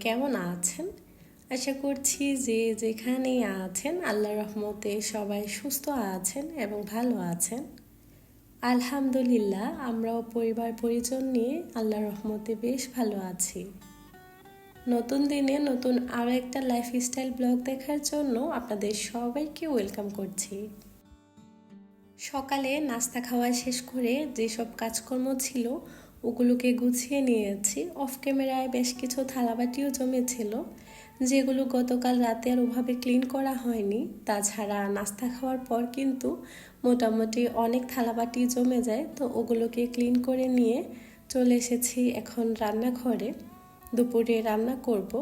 কেমন আছেন? আশা করছি যে যেখানেই আছেন আল্লাহ রহমতে সবাই সুস্থ আছেন এবং ভালো আছেন। আলহামদুলিল্লাহ, আমরাও পরিবার পরিজন নিয়ে আল্লাহ রহমতে বেশ ভালো আছি। নতুন দিনে নতুন আরও একটা লাইফস্টাইল ব্লগ দেখার জন্য আপনাদের সবাইকে ওয়েলকাম করছি। সকালে নাস্তা খাওয়া শেষ করে যেসব কাজকর্ম ছিল ওগুলোকে গুছিয়ে নিয়েছি। অফ ক্যামেরায় বেশ কিছু থালাবাটিও জমেছিল, যেগুলো গতকাল রাতে আর ওভাবে ক্লিন করা হয়নি। তাছাড়া নাস্তা খাওয়ার পর কিন্তু মোটামুটি অনেক থালাবাটি জমে যায়, তো ওগুলোকে ক্লিন করে নিয়ে চলে এসেছি এখন রান্নাঘরে। দুপুরে রান্না করব।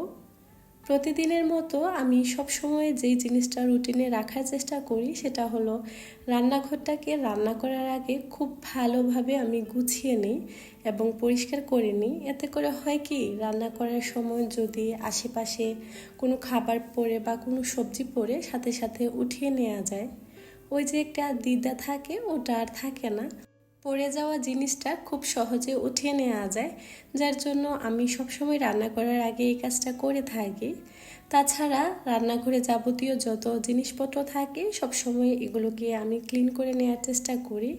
প্রতিদিনের মতো আমি সব সময় যেই জিনিসটা রুটিনে রাখার চেষ্টা করি সেটা হলো রান্নাঘরটাকে রান্না করার আগে খুব ভালোভাবে আমি গুছিয়ে নিই এবং পরিষ্কার করে নিই। এতে করে হয় কি, রান্না করার সময় যদি আশেপাশে কোনো খাবার পড়ে বা কোনো সবজি পড়ে সাথে সাথে উঠিয়ে নেওয়া যায়। ওই যে একটা দ্বিধা থাকে, ওটা আর থাকে না। পড়ে যাওয়া জিনিসটা খুব সহজে উঠিয়ে নেওয়া যায়, যার জন্য আমি সবসময় রান্না করার আগে এই কাজটা করে থাকি। তাছাড়া রান্নাঘরে যাবতীয় যত জিনিসপত্র থাকে, সবসময় এগুলোকে আমি ক্লিন করে নেওয়ার চেষ্টা করি।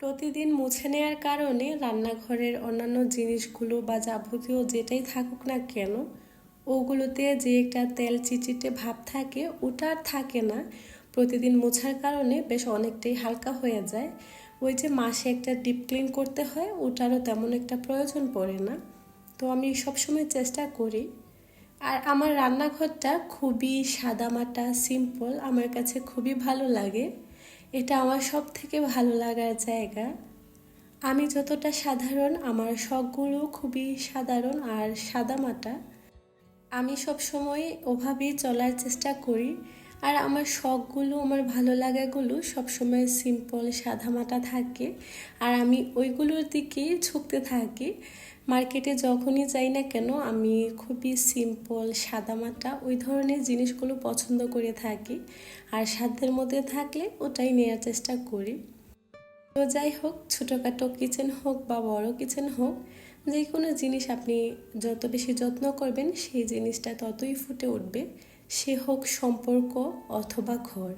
প্রতিদিন মুছে নেওয়ার কারণে রান্নাঘরের অন্যান্য জিনিসগুলো বা যাবতীয় যেটাই থাকুক না কেন, ওগুলোতে যে একটা তেল চিচিটে ভাব থাকে, ওটা আর থাকে না। প্রতিদিন মোছার কারণে বেশ অনেকটাই হালকা হয়ে যায়। ওই যে মাসে একটা ডিপ ক্লিন করতে হয়, ওটারও তেমন একটা প্রয়োজন পড়ে না। তো আমি সবসময় চেষ্টা করি। আর আমার রান্নাঘরটা খুবই সাদামাটা সিম্পল আমার কাছে খুবই ভালো লাগে। এটা আমার সব থেকে ভালো লাগার জায়গা। আমি যতটা সাধারণ, আমার শখগুলো খুবই সাধারণ আর সাদামাটা। আমি সব সময় ওভাবেই চলার চেষ্টা করি। আর আমার শখগুলো, আমার ভালো লাগাগুলো সবসময় সিম্পল সাদামাটা থাকে। আর আমি ওইগুলোর দিকেই ঝুঁকতে থাকি। মার্কেটে যখনই যাই না কেন, আমি খুবই সিম্পল সাদামাটা, ওই ধরনের জিনিসগুলো পছন্দ করে থাকি। আর সাধ্যের মধ্যে থাকলে ওটাই নেওয়ার চেষ্টা করি। তো যাই হোক, ছোটোখাটো কিচেন হোক বা বড় কিচেন হোক যে কোনো জিনিস আপনি যত বেশি যত্ন করবেন, সেই জিনিসটা ততই ফুটে উঠবে। সে হোক সম্পর্ক অথবা ঘর।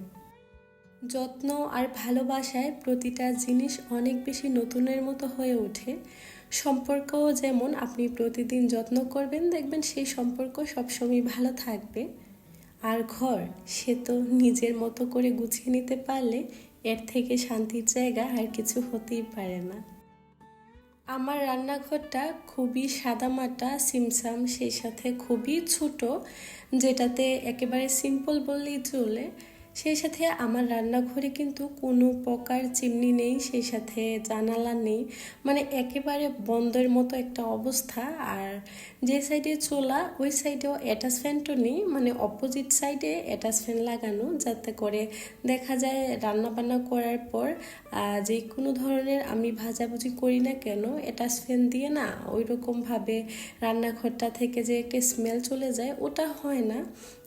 যত্ন আর ভালোবাসায় প্রতিটা জিনিস অনেক বেশি নতুনের মতো হয়ে ওঠে। সম্পর্কও যেমন আপনি প্রতিদিন যত্ন করবেন, দেখবেন সেই সম্পর্ক সবসময় ভালো থাকবে। আর ঘর, সে তো নিজের মতো করে গুছিয়ে নিতে পারলে এর থেকে শান্তির জায়গা আর কিছু হতেই পারে না। আমার রান্নাঘরটা খুবই সাদামাটা সিমসাম সেই সাথে খুবই ছোট যেটাতে একেবারে সিম্পল বললেই চলে। সেই সাথে আমার রান্নাঘরে কিন্তু কোনো প্রকার চিমনি নেই, সেই সাথে জানালা নেই। মানে একেবারে বন্ধের মতো একটা অবস্থা। আর যে সাইডে চোলা, ওই সাইডেও অ্যাটাচ ফ্যানটা নেই। মানে অপোজিট সাইডে অ্যাটাচ ফ্যান লাগানো, যাতে করে দেখা যায় রান্না বান্না করার পর যে কোনো ধরনের আমি ভাজাভুজি করি না কেন অ্যাটাচ ফ্যান দিয়ে না ওই রকমভাবে রান্নাঘরটা থেকে যে একটা স্মেল চলে যায়, ওটা হয় না।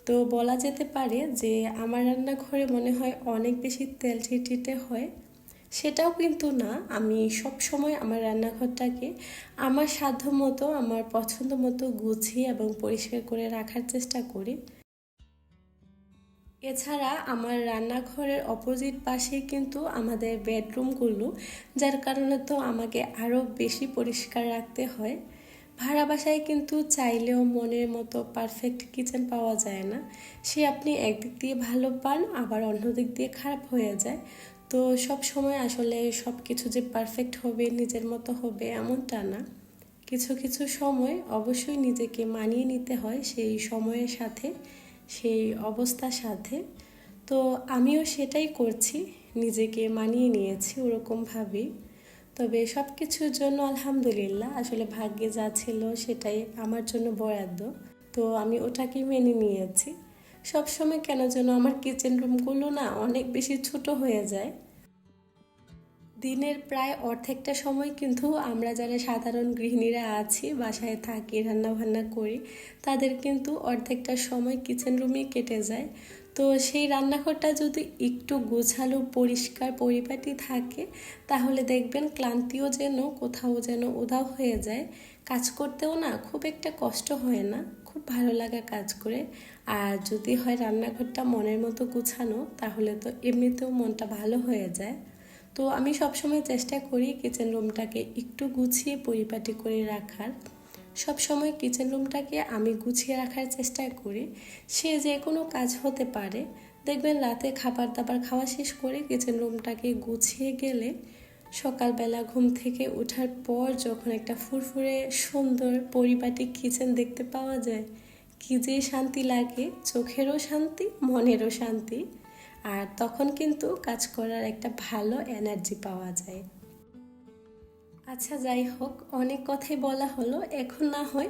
তো বলা যেতে পারে যে আমার রান্নাঘরে মনে হয় অনেক বেশি তেল চিটিতে হয়। সেটাও কিন্তু না। আমি সব সময় আমার রান্নাঘরটাকে আমার সাধ্য মতো, আমার পছন্দ মতো গুছিয়ে এবং পরিষ্কার করে রাখার চেষ্টা করি। এছাড়া আমার রান্নাঘরের অপোজিট পাশে কিন্তু আমাদের বেডরুমগুলো, যার কারণে তো আমাকে আরও বেশি পরিষ্কার রাখতে হয়। ভাড়া বাসায় কিন্তু চাইলেও মনের মতো পারফেক্ট কিচেন পাওয়া যায় না। সে আপনি একদিক দিয়ে ভালো পান, আবার অন্য দিক দিয়ে খারাপ হয়ে যায়। তো সব সময় আসলে সব কিছু যে পারফেক্ট হবে, নিজের মতো হবে এমনটা না। কিছু কিছু সময় অবশ্যই নিজেকে মানিয়ে নিতে হয় সেই সময়ের সাথে, সেই অবস্থার সাথে। তো আমিও সেটাই করছি, নিজেকে মানিয়ে নিয়েছি ওরকমভাবেই। তবে সব কিছুর জন্য আলহামদুলিল্লাহ। আসলে ভাগ্যে যা ছিল সেটাই আমার জন্য বরাদ্দ। তো আমি ওটাকে মেনে নিয়েছি। সবসময় কেন যেন আমার কিচেন রুমগুলো না অনেক বেশি ছোট হয়ে যায়। দিনের প্রায় অর্ধেকটা সময় কিন্তু আমরা যারা সাধারণ গৃহিণীরা আছি, বাসায় থাকি রান্না বান্না করি, তাদের কিন্তু অর্ধেকটা সময় কিচেন রুমে কেটে যায়। তো সেই রান্নাঘরটা যদি একটু গোছালো, পরিষ্কার পরিপাটি থাকে, তাহলে দেখবেন ক্লান্তিও যেন, কোথাও যেন উধাও হয়ে যায়। কাজ করতেও না খুব একটা কষ্ট হয় না, খুব ভালো লাগা কাজ করে। আর যদি হয় রান্নাঘরটা মনের মতো গুছানো, তাহলে তো এমনিতেও মনটা ভালো হয়ে যায়। তো আমি সবসময় চেষ্টা করি কিচেন রুমটাকে একটু গুছিয়ে পরিপাটি করে রাখার। সব সময় কিচেন রুমটাকে আমি গুছিয়ে রাখার চেষ্টা করি। সে যে কোনো কাজ হতে পারে। দেখবেন রাতে খাবার দাবার খাওয়া শেষ করে কিচেন রুমটাকে গুছিয়ে গেলে সকালবেলা ঘুম থেকে ওঠার পর যখন একটা ফুরফুরে সুন্দর পরিপাটি কিচেন দেখতে পাওয়া যায়, কি যে শান্তি লাগে, চোখেরও শান্তি, মনেরও শান্তি। আর তখন কিন্তু কাজ করার একটা ভালো এনার্জি পাওয়া যায়। আচ্ছা যাই হোক, অনেক কথাই বলা হলো। এখন না হয়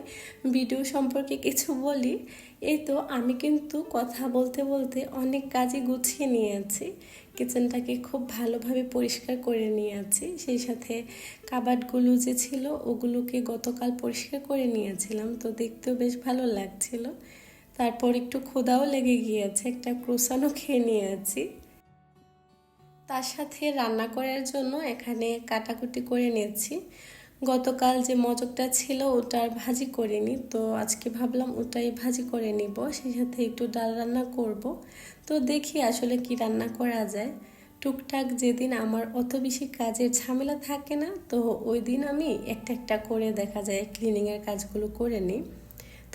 ভিডিও সম্পর্কে কিছু বলি। এই তো, আমি কিন্তু কথা বলতে বলতে অনেক কাজই গুছিয়ে নিয়েছি। কিচেনটাকে খুব ভালোভাবে পরিষ্কার করে নিয়েছি। সেই সাথে কাবাডগুলো যে ছিল, ওগুলোকে গতকাল পরিষ্কার করে নিয়েছিলাম। তো দেখতেও বেশ ভালো লাগছিল। তারপর একটু ক্ষুদাও লেগে গিয়েছে, একটা ক্রোসানও খেয়ে নিয়েছি। তার সাথে রান্না করার জন্য এখানে কাটাকুটি করে নিয়েছি। গতকাল যে মজকটা ছিল ওটার ভাজি করিনি, তো আজকে ভাবলাম ওটাই ভাজি করে নিব, সেই সাথে একটু ডাল রান্না করব। তো দেখি আসলে কি রান্না করা যায়। টুকটাক যেদিন আমার অত বেশি কাজের ঝামেলা থাকে না, তো ওই দিন আমি একটা একটা করে দেখা যায় ক্লিনিংয়ের কাজগুলো করে নিই।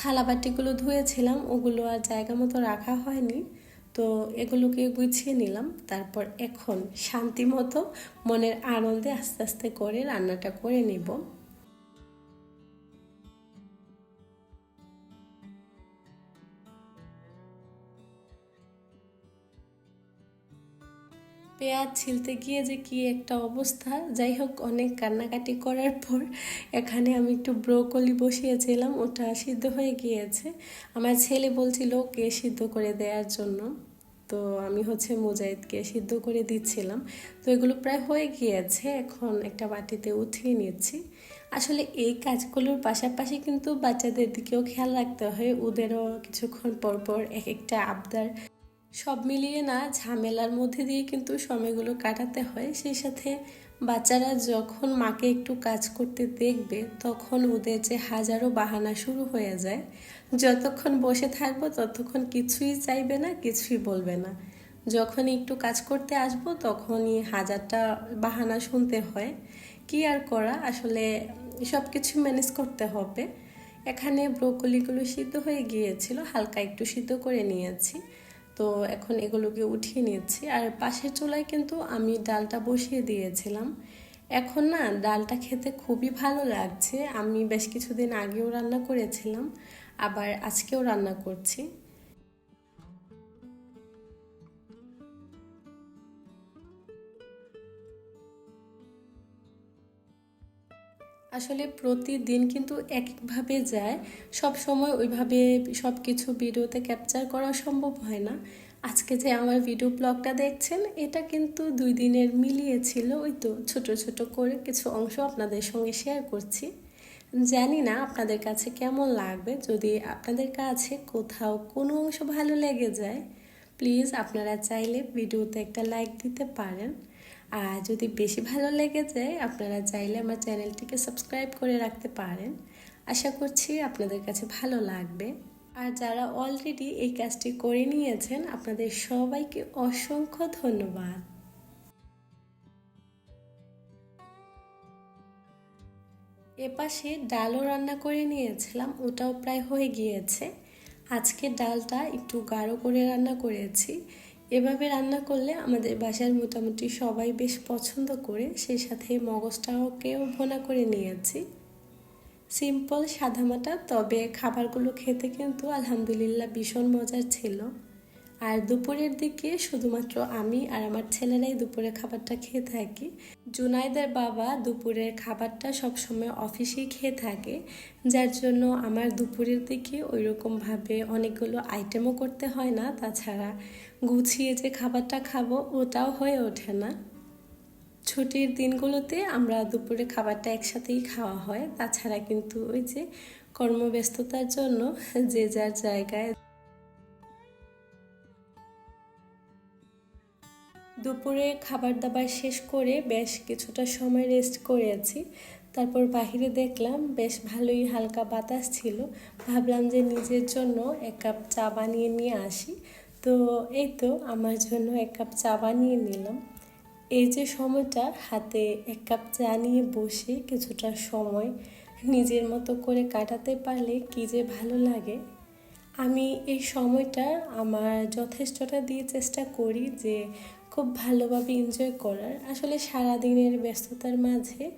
থালাবাটিগুলো ধুয়েছিলাম, ওগুলো আর জায়গা মতো রাখা হয়নি। তো এগুলোকে গুছিয়ে নিলাম, তারপর এখন শান্তি মতো মনের আনন্দে আস্তে আস্তে করে রান্নাটা করে নিব। পেঁয়াজ ছিলতে গিয়ে যে কি একটা অবস্থা। যাই হোক, অনেক কান্নাকাটি করার পর এখানে আমি একটু ব্রোকলি বসিয়েছিলাম, ওটা সিদ্ধ হয়ে গিয়েছে। আমার ছেলে বলছিল কে সিদ্ধ করে দেওয়ার জন্য। তো আমি হচ্ছে মোজাইদকে সিদ্ধ করে দিচ্ছিলাম। তো এগুলো প্রায় হয়ে গিয়েছে, এখন একটা বাটিতে উঠিয়ে নিচ্ছি। আসলে এই কাজগুলোর পাশাপাশি কিন্তু বাচ্চাদের দিকেও খেয়াল রাখতে হয়। ওদেরও কিছুক্ষণ পর পর এক একটা আবদার সব মিলিয়ে না ঝামেলার মধ্যে দিয়ে কিন্তু সময়গুলো কাটাতে হয়। সেই সাথে বাচ্চারা যখন মাকে একটু কাজ করতে দেখবে, তখন ওদের যে হাজারো বাহানা শুরু হয়ে যায়। যতক্ষণ বসে থাকব, ততক্ষণ কিছুই চাইবে না, কিছুই বলবে না। যখন একটু কাজ করতে আসব, তখনই হাজারটা বাহানা শুনতে হয়। কি আর করা? আসলে সব কিছু ম্যানেজ করতে হবে। এখানে ব্রোকলিগুলো সিদ্ধ হয়ে গিয়েছিল, হালকা একটু সিদ্ধ করে নিয়েছি। তো এখন এগুলোকে উঠিয়ে নিচ্ছি। আর পাশের চুলায় কিন্তু আমি ডালটা বসিয়ে দিয়েছিলাম। এখন না, ডালটা খেতে খুবই ভালো লাগছে। আমি বেশ কিছুদিন আগেও রান্না করেছিলাম, আবার আজকেও রান্না করছি। আসলে প্রতিদিন কিন্তু এক একভাবে যায়। সব সময় ওইভাবে সব কিছু ভিডিওতে ক্যাপচার করা সম্ভব হয় না। আজকে যে আমার ভিডিও ব্লগটা দেখছেন, এটা কিন্তু দুই দিনের মিলিয়েছিল। ওই তো ছোট ছোট করে কিছু অংশ আপনাদের সঙ্গে শেয়ার করছি। জানি না আপনাদের কাছে কেমন লাগবে। যদি আপনাদের কাছে কোথাও কোনো অংশ ভালো লেগে যায় প্লিজ আপনারা চাইলে ভিডিওতে একটা লাইক দিতে পারেন। আর যদি বেশি ভালো লেগে যায়, আপনারা চাইলে আমার চ্যানেলটিকে সাবস্ক্রাইব করে রাখতে পারেন। আশা করছি আপনাদের কাছে ভালো লাগবে। আর যারা অলরেডি এই কাজটি করে নিয়েছেন, আপনাদের সবাইকে অসংখ্য ধন্যবাদ। এপাশে ডালও রান্না করে নিয়েছিলাম, ওটাও প্রায় হয়ে গিয়েছে। আজকে ডালটা একটু গাঢ় করে রান্না করেছি। এভাবে রান্না করলে আমাদের বাসার মোটামুটি সবাই বেশ পছন্দ করে, সেই সাথে মগজটাকেও ভোনা করে নিয়েছি। সিম্পল সাদামাটা, তবে খাবারগুলো খেতে কিন্তু আলহামদুলিল্লাহ ভীষণ মজার ছিল। আর দুপুরের দিকে শুধুমাত্র আমি আর আমার ছেলেরাই দুপুরের খাবারটা খেয়ে থাকি। জুনাইদের বাবা দুপুরের খাবারটা সবসময় অফিসেই খেয়ে থাকে, যার জন্য আমার দুপুরের দিকে ওই রকমভাবে অনেকগুলো আইটেমও করতে হয় না। তাছাড়া গুছিয়ে যে খাবারটা খাব ওটাও হয়ে ওঠে না। ছুটির দিনগুলোতে আমরা দুপুরে খাবারটা একসাথেই খাওয়া হয়। তাছাড়া কিন্তু ওই যে কর্মব্যস্ততার জন্য যে যার জায়গায় দুপুরে খাবার দাবার শেষ করে বেশ কিছুটা সময় রেস্ট করেছি। তারপর বাহিরে দেখলাম বেশ ভালোই হালকা বাতাস ছিল। ভাবলাম যে নিজের জন্য এক কাপ চা বানিয়ে নিয়ে আসি। তো এই তো আমার জন্য এক কাপ চা বানিয়ে নিলাম। এই যে সময়টা, হাতে এক কাপ চা নিয়ে বসে কিছুটা সময় নিজের মতো করে কাটাতে পারলে কী যে ভালো লাগে। আমি এই সময়টা আমার যথেষ্টটা দিয়ে চেষ্টা করি যে খুব ভালোভাবে এনজয় করার। আসলে সারা দিনের ব্যস্ততার মাঝে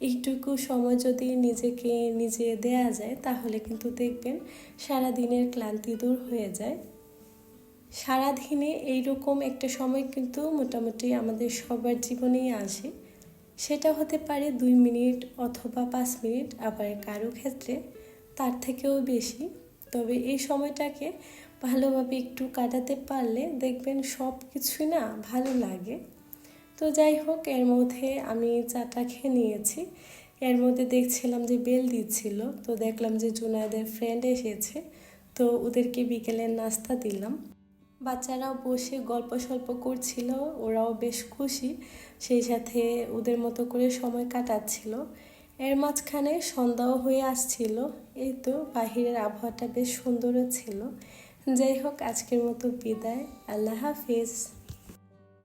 এইটুকু সময় যদি নিজেকে নিজে দেয়া যায়, তাহলে কিন্তু দেখবেন সারা দিনের ক্লান্তি দূর হয়ে যায়। সারাদিনে এইরকম একটা সময় কিন্তু মোটামুটি আমাদের সবার জীবনেই আসে। সেটা হতে পারে দুই মিনিট অথবা পাঁচ মিনিট, আবার কারও ক্ষেত্রে তার থেকেও বেশি। তবে এই সময়টাকে ভালোভাবে একটু কাটাতে পারলে দেখবেন সব কিছুই না ভালো লাগে। তো যাই হোক, এর মধ্যে আমি চাটা খেয়ে নিয়েছি। এর মধ্যে দেখছিলাম যে বেল দিচ্ছিল, তো দেখলাম যে জুনায়দের ফ্রেন্ড এসেছে, তো ওদেরকে বিকেলের নাস্তা দিলাম। বাচ্চারাও বসে গল্প সল্প করছিল, ওরাও বেশ খুশি, সেই সাথে ওদের মতো করে সময় কাটাচ্ছিল। এর মাঝখানে সন্ধ্যাও হয়ে আসছিল, এই তো বাহিরের আবহাওয়াটা বেশ সুন্দরও ছিল। যাই হোক আজকের মতো বিদায়। আল্লাহ হাফিজ।